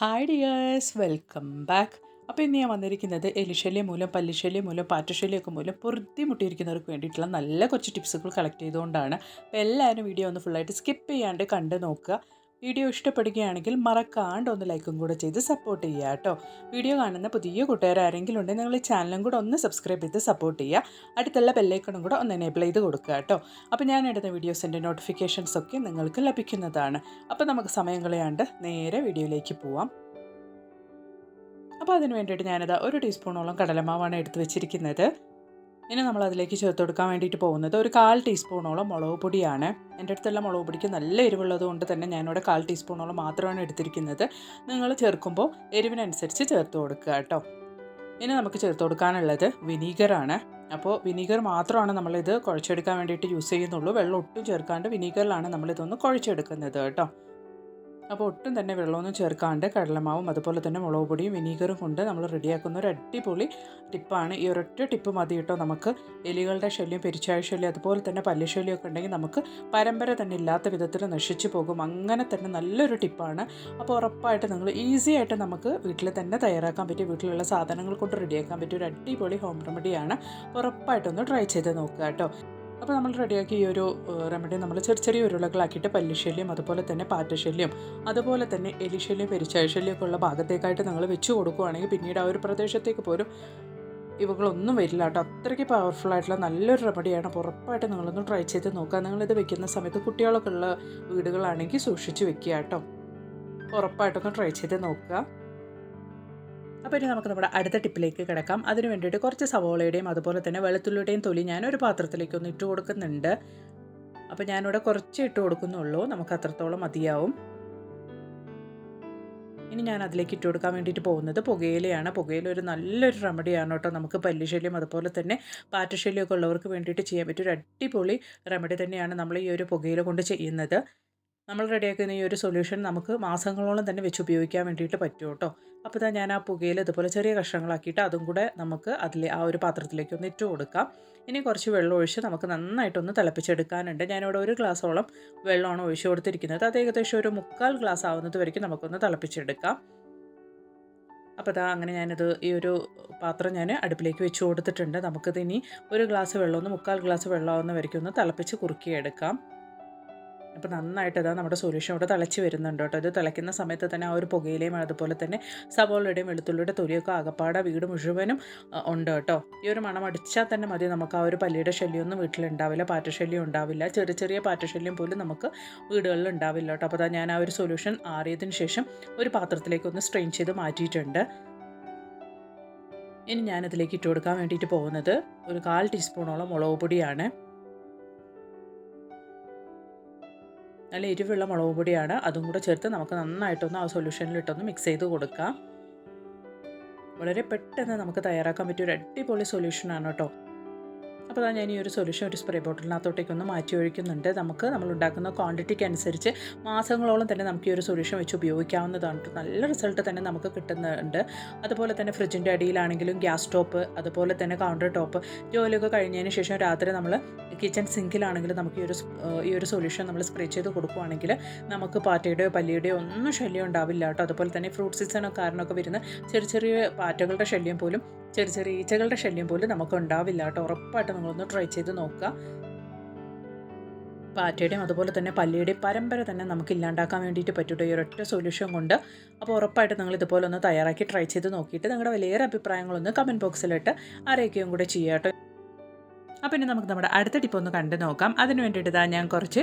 Hi dears welcome back അപ്പോൾ ഇന്ന് ഞാൻ വന്നിരിക്കുന്നത് എലിശല്യം മൂലം പല്ലിശല്യം മൂലം പാറ്റശല്യമൊക്കെ മൂലം പൊറുതിമുട്ടിയിരിക്കുന്നവർക്ക് വേണ്ടിയിട്ടുള്ള നല്ല കുറച്ച് ടിപ്സുകൾ കളക്ട് ചെയ്തുകൊണ്ടാണ്. അപ്പോൾ എല്ലാവരും വീഡിയോ ഒന്ന് ഫുള്ളായിട്ട് സ്കിപ്പ് ചെയ്യാണ്ട് കണ്ട് നോക്കുക. വീഡിയോ ഇഷ്ടപ്പെടുകയാണെങ്കിൽ മറക്കാണ്ട് ഒന്ന് ലൈക്കും കൂടെ ചെയ്ത് സപ്പോർട്ട് ചെയ്യുക കേട്ടോ. വീഡിയോ കാണുന്ന പുതിയ കൂട്ടുകാർ ആരെങ്കിലും ഉണ്ടെങ്കിൽ നിങ്ങൾ ഈ ചാനലും കൂടെ ഒന്ന് സബ്സ്ക്രൈബ് ചെയ്ത് സപ്പോർട്ട് ചെയ്യുക. അടുത്തുള്ള ബെല്ലൈക്കണും കൂടെ ഒന്ന് എനേബിൾ ചെയ്ത് കൊടുക്കുക കേട്ടോ. അപ്പോൾ ഞാൻ ഇടുന്ന വീഡിയോസിന്റെ നോട്ടിഫിക്കേഷൻസ് ഒക്കെ നിങ്ങൾക്ക് ലഭിക്കുന്നതാണ്. അപ്പോൾ നമുക്ക് സമയം കളയാണ്ട് നേരെ വീഡിയോയിലേക്ക് പോവാം. അപ്പോൾ അതിന് വേണ്ടിയിട്ട് ഞാനത് ഒരു ടീസ്പൂണോളം കടലമാവാണ് എടുത്ത് വെച്ചിരിക്കുന്നത്. ഇനി നമ്മൾ അതിലേക്ക് ചേർത്ത് കൊടുക്കാൻ വേണ്ടിയിട്ട് പോകുന്നത് ഒരു കാൽ ടീസ്പൂണോളം മുളക് പൊടിയാണ്. എന്റെ അടുത്തുള്ള മുളക് പൊടിക്ക് നല്ല എരിവുള്ളത് കൊണ്ട് തന്നെ ഞാനിവിടെ കാൽ ടീസ്പൂണോളം മാത്രമാണ് എടുത്തിരിക്കുന്നത്. നിങ്ങൾ ചേർക്കുമ്പോൾ എരിവിനനുസരിച്ച് ചേർത്ത് കൊടുക്കുക കേട്ടോ. ഇനി നമുക്ക് ചേർത്ത് കൊടുക്കാനുള്ളത് വിനീഗറാണ്. അപ്പോൾ വിനീഗർ മാത്രമാണ് നമ്മളിത് കുഴച്ചെടുക്കാൻ വേണ്ടിയിട്ട് യൂസ് ചെയ്യുന്നുള്ളൂ. വെള്ളം ഒട്ടും ചേർക്കാണ്ട് വിനീഗറിലാണ് നമ്മളിതൊന്ന് കുഴച്ചെടുക്കുന്നത് കേട്ടോ. അപ്പോൾ ഒട്ടും തന്നെ വെള്ളമൊന്നും ചേർക്കാണ്ട് കടലമാവും അതുപോലെ തന്നെ മുളക് പൊടിയും വിനീഗറും കൊണ്ട് നമ്മൾ റെഡിയാക്കുന്ന ഒരു അടിപൊളി ടിപ്പാണ്. ഈ ഒരൊറ്റ ടിപ്പ് മതി കേട്ടോ നമുക്ക്. എലികളുടെ ശല്യം പെരിച്ചായ ശല്യം അതുപോലെ തന്നെ പല്ലിശല്യമൊക്കെ ഉണ്ടെങ്കിൽ നമുക്ക് പരമ്പര തന്നെ ഇല്ലാത്ത വിധത്തിൽ നശിച്ചു പോകും. അങ്ങനെ തന്നെ നല്ലൊരു ടിപ്പാണ്. അപ്പോൾ ഉറപ്പായിട്ട് നിങ്ങൾ ഈസി ആയിട്ട് നമുക്ക് വീട്ടിൽ തന്നെ തയ്യാറാക്കാൻ പറ്റിയ വീട്ടിലുള്ള സാധനങ്ങൾ കൊണ്ട് റെഡിയാക്കാൻ പറ്റിയ ഒരു അടിപൊളി ഹോം റെമഡിയാണ് ഉറപ്പായിട്ടൊന്ന് ട്രൈ ചെയ്ത് നോക്കുക കേട്ടോ. അപ്പോൾ നമ്മൾ റെഡിയാക്കി ഈ ഒരു റെമഡി നമ്മൾ ചെറിയ ചെറിയ ഉരുളകളാക്കിയിട്ട് പല്ലിശല്യം അതുപോലെ തന്നെ പാറ്റശല്യം അതുപോലെ തന്നെ എലിശല്യം പെരിച്ചായശല്യം ഒക്കെ ഉള്ള ഭാഗത്തേക്കായിട്ട് നിങ്ങൾ വെച്ച് കൊടുക്കുകയാണെങ്കിൽ പിന്നീട് ആ ഒരു പ്രദേശത്തേക്ക് പോലും ഇവകളൊന്നും വരില്ല കേട്ടോ. അത്രയ്ക്ക് പവർഫുൾ ആയിട്ടുള്ള നല്ലൊരു റെമഡിയാണ് അപ്പോൾ ഉറപ്പായിട്ട് നിങ്ങളൊന്ന് ട്രൈ ചെയ്ത് നോക്കുക. നിങ്ങളിത് വെക്കുന്ന സമയത്ത് കുട്ടികളൊക്കെ ഉള്ള വീടുകളാണെങ്കിൽ സൂക്ഷിച്ച് വെക്കുക കേട്ടോ. ഉറപ്പായിട്ടൊന്ന് ട്രൈ ചെയ്ത് നോക്കുക. അപ്പോൾ ഇനി നമുക്ക് നമ്മുടെ അടുത്ത ടിപ്പിലേക്ക് കിടക്കാം. അതിന് വേണ്ടിയിട്ട് കുറച്ച് സവോളയുടെയും അതുപോലെ തന്നെ വെളുത്തുള്ളിയുടെയും തൊലി ഞാൻ ഒരു പാത്രത്തിലേക്ക് ഒന്ന് ഇട്ട് കൊടുക്കുന്നുണ്ട്. അപ്പോൾ ഞാനിവിടെ കുറച്ച് ഇട്ട് കൊടുക്കുന്നുള്ളൂ. നമുക്ക് അത്രത്തോളം മതിയാവും. ഇനി ഞാൻ അതിലേക്ക് ഇട്ട് കൊടുക്കാൻ വേണ്ടിയിട്ട് പോകുന്നത് പുകയിലയാണ്. പുകയില ഒരു നല്ലൊരു റെമഡിയാണ് കേട്ടോ. നമുക്ക് പല്ലിശല്യം അതുപോലെ തന്നെ പാറ്റശല്യമൊക്കെ ഉള്ളവർക്ക് വേണ്ടിയിട്ട് ചെയ്യാൻ പറ്റിയ ഒരു അടിപൊളി റെമഡി തന്നെയാണ് നമ്മൾ ഈ ഒരു പുകയില കൊണ്ട് ചെയ്യുന്നത്. നമ്മൾ റെഡിയാക്കുന്ന ഈ ഒരു സൊല്യൂഷൻ നമുക്ക് മാസങ്ങളോളം തന്നെ വെച്ച് ഉപയോഗിക്കാൻ വേണ്ടിയിട്ട് പറ്റും കേട്ടോ. അപ്പോൾ ഞാൻ ആ പുകയിൽ ഇതുപോലെ ചെറിയ കഷ്ണങ്ങളാക്കിയിട്ട് അതും കൂടെ നമുക്ക് അതിൽ ആ ഒരു പാത്രത്തിലേക്ക് ഒന്ന് ഇട്ട് കൊടുക്കാം. ഇനി കുറച്ച് വെള്ളം ഒഴിച്ച് നമുക്ക് നന്നായിട്ടൊന്ന് തിളപ്പിച്ചെടുക്കാനുണ്ട്. ഞാനിവിടെ ഒരു ഗ്ലാസ്സോളം വെള്ളമാണ് ഒഴിച്ചു കൊടുത്തിരിക്കുന്നത്. അത് ഏകദേശം ഒരു മുക്കാൽ ഗ്ലാസ് ആവുന്നത് വരയ്ക്കും നമുക്കൊന്ന് തിളപ്പിച്ചെടുക്കാം. അപ്പോൾ അതാ അങ്ങനെ ഞാനിത് ഈ ഒരു പാത്രം ഞാൻ അടുപ്പിലേക്ക് വെച്ച് കൊടുത്തിട്ടുണ്ട്. നമുക്കിത് ഇനി ഒരു ഗ്ലാസ് വെള്ളമൊന്ന് മുക്കാൽ ഗ്ലാസ് വെള്ളമാവുന്ന വരയ്ക്കൊന്ന് തിളപ്പിച്ച് കുറുക്കിയെടുക്കാം. അപ്പോൾ നന്നായിട്ട് ഇതാ നമ്മുടെ സൊല്യൂഷൻ ഇവിടെ തിളച്ച് വരുന്നുണ്ട് കേട്ടോ. ഇത് തിളയ്ക്കുന്ന സമയത്ത് തന്നെ ആ ഒരു പുകയിലെയും അതുപോലെ തന്നെ സവോളയുടെയും വെളുത്തുള്ളിയുടെ തൊലിയൊക്കെ ആകപ്പാടെ വീട് മുഴുവനും ഉണ്ട് കേട്ടോ. ഈ ഒരു മണം അടിച്ചാൽ തന്നെ മതി നമുക്ക് ആ ഒരു പല്ലിയുടെ ശല്യമൊന്നും വീട്ടിലുണ്ടാവില്ല പാറ്റശല്യം ഉണ്ടാവില്ല. ചെറിയ ചെറിയ പാറ്റശല്യം പോലും നമുക്ക് വീടുകളിൽ ഉണ്ടാവില്ല കേട്ടോ. അപ്പോൾ ഞാൻ ആ ഒരു സൊല്യൂഷൻ ആറിയതിന് ശേഷം ഒരു പാത്രത്തിലേക്ക് ഒന്ന് സ്ട്രെയിൻ ചെയ്ത് മാറ്റിയിട്ടുണ്ട്. ഇനി ഞാനതിലേക്ക് ഇട്ട് കൊടുക്കാൻ വേണ്ടിയിട്ട് പോകുന്നത് ഒരു കാൽ ടീസ്പൂണോളം മുളക് പൊടിയാണ്. നല്ല എരിവുള്ള മുളക് പൊടിയാണ്. അതും കൂടെ ചേർത്ത് നമുക്ക് നന്നായിട്ടൊന്ന് ആ സൊല്യൂഷനിലിട്ടൊന്ന് മിക്സ് ചെയ്ത് കൊടുക്കാം. വളരെ പെട്ടെന്ന് നമുക്ക് തയ്യാറാക്കാൻ പറ്റിയ ഒരു അടിപൊളി സൊല്യൂഷനാണ് കേട്ടോ അപ്പോൾ അതാ ഞാൻ ഈ ഒരു സൊല്യൂഷൻ ഒരു സ്പ്രേ ബോട്ടിലിനകത്തോട്ടേക്ക് ഒന്ന് മാറ്റി ഒഴിക്കുന്നുണ്ട്. നമുക്ക് നമ്മൾ ഉണ്ടാക്കുന്ന ക്വാണ്ടിറ്റിക്ക് അനുസരിച്ച് മാസങ്ങളോളം തന്നെ നമുക്ക് ഈ ഒരു സൊല്യൂഷൻ വെച്ച് ഉപയോഗിക്കാവുന്നതാണ്. നല്ല റിസൾട്ട് തന്നെ നമുക്ക് കിട്ടുന്നുണ്ട്. അതുപോലെ തന്നെ ഫ്രിഡ്ജിന്റെ അടിയിലാണെങ്കിലും ഗ്യാസ് ടോപ്പ് അതുപോലെ തന്നെ കൗണ്ടർ ടോപ്പ് ജോലിയൊക്കെ കഴിഞ്ഞതിന് ശേഷം രാത്രി നമ്മൾ കിച്ചൺ സിങ്കിലാണെങ്കിലും നമുക്ക് ഈ ഒരു ഈ ഒരു സൊല്യൂഷൻ നമ്മൾ സ്പ്രേ ചെയ്ത് കൊടുക്കുകയാണെങ്കിൽ നമുക്ക് പാറ്റയുടെയോ പല്ലിയുടെയോ ഒന്നും ശല്യം ഉണ്ടാവില്ല കേട്ടോ. അതുപോലെ തന്നെ ഫ്രൂട്ട് സീസണോ കാരണമൊക്കെ വരുന്ന ചെറിയ ചെറിയ പാറ്റകളുടെ ശല്യം പോലും ചെറിയ ചെറിയ ഈച്ചകളുടെ ശല്യം പോലും നമുക്ക് ഉണ്ടാവില്ല കേട്ടോ. ഉറപ്പായിട്ട് നിങ്ങളൊന്ന് ട്രൈ ചെയ്ത് നോക്കുക. പാറ്റയുടെയും അതുപോലെ തന്നെ പല്ലിയുടെയും പരമ്പര തന്നെ നമുക്ക് ഇല്ലാണ്ടാക്കാൻ വേണ്ടിയിട്ട് പറ്റൂട്ടോ ഈ ഒരൊറ്റ സൊല്യൂഷൻ കൊണ്ട്. അപ്പോൾ ഉറപ്പായിട്ട് നിങ്ങൾ ഇതുപോലെ ഒന്ന് തയ്യാറാക്കി ട്രൈ ചെയ്ത് നോക്കിയിട്ട് നിങ്ങളുടെ വലിയ അഭിപ്രായങ്ങളൊന്ന് കമന്റ് ബോക്സിലിട്ട് അറിയിക്കുകയും കൂടെ ചെയ്യാം കേട്ടോ. പിന്നെ നമുക്ക് നമ്മുടെ അടുത്ത ടിപ്പ് ഒന്ന് കണ്ടു നോക്കാം. അതിന് വേണ്ടിയിട്ട് ഞാൻ കുറച്ച്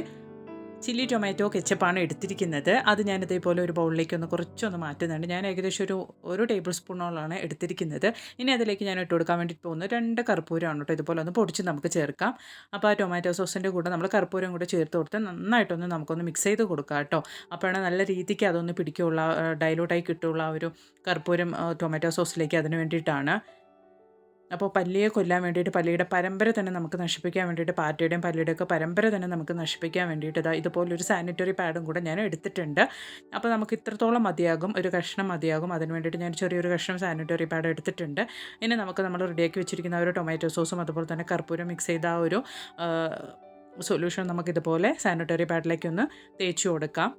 ചില്ലി ടൊമാറ്റോ കെച്ചപ്പാണ് എടുത്തിരിക്കുന്നത്. അത് ഞാൻ ഇതേപോലെ ഒരു ബൗളിലേക്ക് ഒന്ന് കുറച്ചൊന്ന് മാറ്റുന്നുണ്ട്. ഞാൻ ഏകദേശം ഒരു ഒരു ടേബിൾ സ്പൂണോളാണ് എടുത്തിരിക്കുന്നത്. ഇനി അതിലേക്ക് ഞാൻ ഇട്ട് കൊടുക്കാൻ വേണ്ടിയിട്ട് പോകുന്നത് രണ്ട് കർപ്പൂരമാണ് കേട്ടോ. ഇതുപോലെ ഒന്ന് പൊടിച്ച് നമുക്ക് ചേർക്കാം. അപ്പോൾ ആ ടൊമാറ്റോ സോസിന്റെ കൂടെ നമ്മൾ കർപ്പൂരം കൂടെ ചേർത്ത് കൊടുത്ത് നന്നായിട്ടൊന്ന് നമുക്കൊന്ന് മിക്സ് ചെയ്ത് കൊടുക്കാം കേട്ടോ. അപ്പോഴാണ് നല്ല രീതിക്ക് അതൊന്ന് പിടിക്കുള്ള ഡൈലൂട്ടായി കിട്ടുള്ള ആ ഒരു കർപ്പൂരം ടൊമാറ്റോ സോസിലേക്ക് അതിന് വേണ്ടിയിട്ടാണ്. അപ്പോൾ പല്ലിയെ കൊല്ലാൻ വേണ്ടിയിട്ട് പല്ലിയുടെ പരമ്പര തന്നെ നമുക്ക് നശിപ്പിക്കാൻ വേണ്ടിയിട്ട് പാറ്റയുടെയും പല്ലിയുടെയൊക്കെ പരമ്പര തന്നെ നമുക്ക് നശിപ്പിക്കാൻ വേണ്ടിയിട്ട് ഇതാ ഇതുപോലൊരു സാനിറ്ററി പാഡും കൂടെ ഞാൻ എടുത്തിട്ടുണ്ട്. അപ്പോൾ നമുക്ക് ഇത്രത്തോളം മതിയാകും ഒരു കഷ്ണം മതിയാകും. അതിന് വേണ്ടിയിട്ട് ഞാൻ ചെറിയൊരു കഷ്ണം സാനിറ്ററി പാഡ് എടുത്തിട്ടുണ്ട്. ഇനി നമുക്ക് നമ്മൾ റെഡിയാക്കി വെച്ചിരിക്കുന്ന ഒരു ടൊമാറ്റോ സോസും അതുപോലെ തന്നെ കർപ്പൂരം മിക്സ് ചെയ്ത ആ ഒരു സൊല്യൂഷൻ നമുക്കിതുപോലെ സാനിറ്ററി പാഡിലേക്ക് ഒന്ന് തേച്ച് കൊടുക്കാം.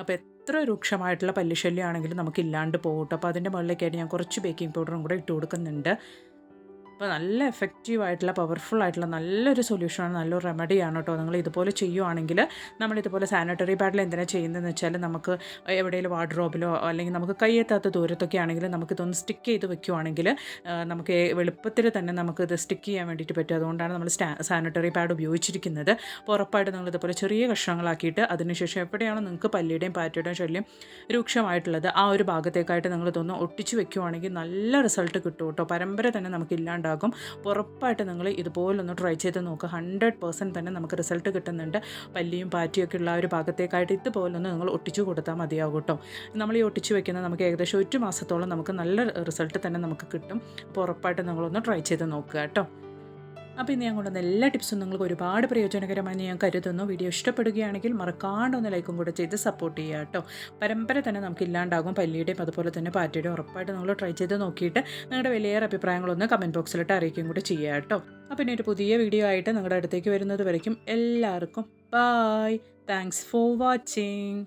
അപ്പോൾ എത്ര രൂക്ഷമായിട്ടുള്ള പല്ലുശല്യമാണെങ്കിലും നമുക്ക് ഇല്ലാണ്ട് പോകും കേട്ടോ അപ്പോൾ അതിന്റെ മുകളിലേക്കായിട്ട് ഞാൻ കുറച്ച് ബേക്കിംഗ് പൗഡറും കൂടെ ഇട്ട് കൊടുക്കുന്നുണ്ട്. അപ്പോൾ നല്ല എഫക്റ്റീവ് ആയിട്ടുള്ള പവർഫുൾ ആയിട്ടുള്ള നല്ലൊരു സൊല്യൂഷനാണ് നല്ലൊരു റെമഡിയാണ് കേട്ടോ നിങ്ങൾ ഇതുപോലെ ചെയ്യുവാണെങ്കിൽ നമ്മളിതുപോലെ സാനിറ്ററി പാഡിൽ എന്തിനാണ് ചെയ്യുന്നതെന്ന് വെച്ചാൽ നമുക്ക് എവിടെയെങ്കിലും വാർഡ്രോബിലോ അല്ലെങ്കിൽ നമുക്ക് കയ്യെത്താത്ത ദൂരത്തൊക്കെ ആണെങ്കിൽ നമുക്കിതൊന്ന് സ്റ്റിക്ക് ചെയ്ത് വെക്കുവാണെങ്കിൽ നമുക്ക് എളുപ്പത്തിൽ തന്നെ നമുക്ക് ഇത് സ്റ്റിക്ക് ചെയ്യാൻ വേണ്ടിയിട്ട് പറ്റും. അതുകൊണ്ടാണ് നമ്മൾ സാനിറ്ററി പാഡ് ഉപയോഗിച്ചിരിക്കുന്നത്. അപ്പോൾ ഉറപ്പായിട്ട് നിങ്ങൾ ഇതുപോലെ ചെറിയ കഷ്ണങ്ങളാക്കിയിട്ട് അതിനുശേഷം എവിടെയാണോ നിങ്ങൾക്ക് പല്ലിയുടെയും പാറ്റയുടെയും ശല്യം രൂക്ഷമായിട്ടുള്ളത് ആ ഒരു ഭാഗത്തേക്കായിട്ട് നിങ്ങൾ ഇതൊന്ന് ഒട്ടിച്ച് വെക്കുവാണെങ്കിൽ നല്ല റിസൾട്ട് കിട്ടും കേട്ടോ പരമ്പര തന്നെ നമുക്ക് ഇല്ലാണ്ടാകും അപ്പോൾ ഉറപ്പായിട്ട് നിങ്ങൾ ഇതുപോലൊന്ന് ട്രൈ ചെയ്ത് നോക്കുക ഹൺഡ്രഡ് പെർസെന്റ് തന്നെ നമുക്ക് റിസൾട്ട് കിട്ടുന്നുണ്ട്. പല്ലിയും പാറ്റിയൊക്കെ ഉള്ള ഒരു ഭാഗത്തേക്കായിട്ട് ഇതുപോലൊന്ന് നിങ്ങൾ ഒട്ടിച്ചു കൊടുത്താൽ മതിയാകും കേട്ടോ. നമ്മൾ ഈ ഒട്ടിച്ചു വെക്കുന്നത് നമുക്ക് ഏകദേശം ഒരു മാസത്തോളം നമുക്ക് നല്ല റിസൾട്ട് തന്നെ നമുക്ക് കിട്ടും. അപ്പോൾ ഉറപ്പായിട്ട് നിങ്ങളൊന്ന് ട്രൈ ചെയ്ത് നോക്കുക കേട്ടോ. അപ്പോൾ ഇന്ന് ഞാൻ കൊണ്ടുവന്ന എല്ലാ ടിപ്സും നിങ്ങൾക്ക് ഒരുപാട് പ്രയോജനകരമായി ഞാൻ കരുതുന്നു. വീഡിയോ ഇഷ്ടപ്പെടുകയാണെങ്കിൽ മറക്കാണ്ട് ഒന്ന് ലൈക്കും കൂടെ ചെയ്ത് സപ്പോർട്ട് ചെയ്യുക കേട്ടോ. പരമ്പര തന്നെ നമുക്ക് ഇല്ലാണ്ടാകും. പല്ലിയുടെയും അതുപോലെ തന്നെ പാറ്റയുടെയും ഉറപ്പായിട്ട് നിങ്ങൾ ട്രൈ ചെയ്ത് നോക്കിയിട്ട് നിങ്ങളുടെ വലിയേറെ അഭിപ്രായങ്ങളൊന്ന് കമന്റ് ബോക്സിലിട്ട് അറിയിക്കുകയും കൂടെ ചെയ്യുക കേട്ടോ. അപ്പോൾ ഇനി ഒരു പുതിയ വീഡിയോ ആയിട്ട് നിങ്ങളുടെ അടുത്തേക്ക് വരുന്നത് വരയ്ക്കും. എല്ലാവർക്കും ബായ് താങ്ക്സ് ഫോർ വാച്ചിങ്